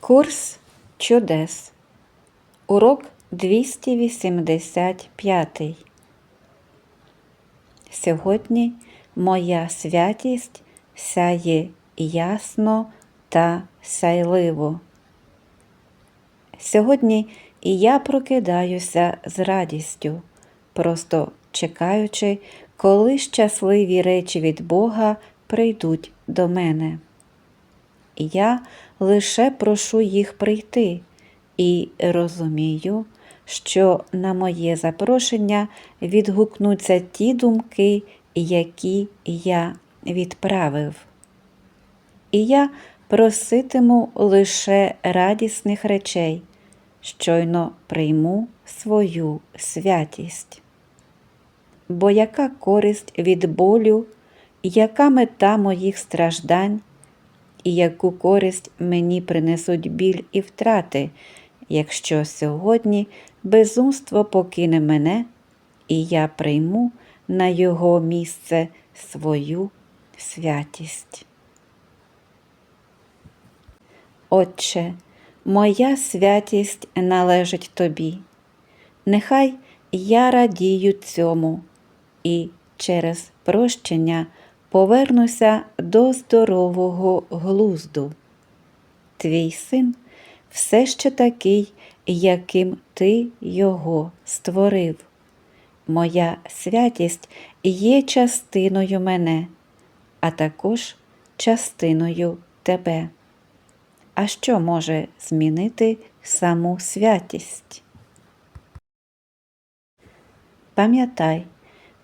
Курс чудес. Урок 285. Сьогодні моя святість сяє ясно та сяйливо. Сьогодні і я прокидаюся з радістю, просто чекаючи, коли щасливі речі від Бога прийдуть до мене. Я лише прошу їх прийти і розумію, що на моє запрошення відгукнуться ті думки, які я відправив. І я проситиму лише радісних речей, щойно прийму свою святість. Бо яка користь від болю, яка мета моїх страждань, і яку користь мені принесуть біль і втрати, якщо сьогодні безумство покине мене, і я прийму на його місце свою святість. Отче, моя святість належить тобі. Нехай я радію цьому і через прощення повернуся до здорового глузду. Твій син все ще такий, яким ти його створив. Моя святість є частиною мене, а також частиною тебе. А що може змінити саму святість? Пам'ятай,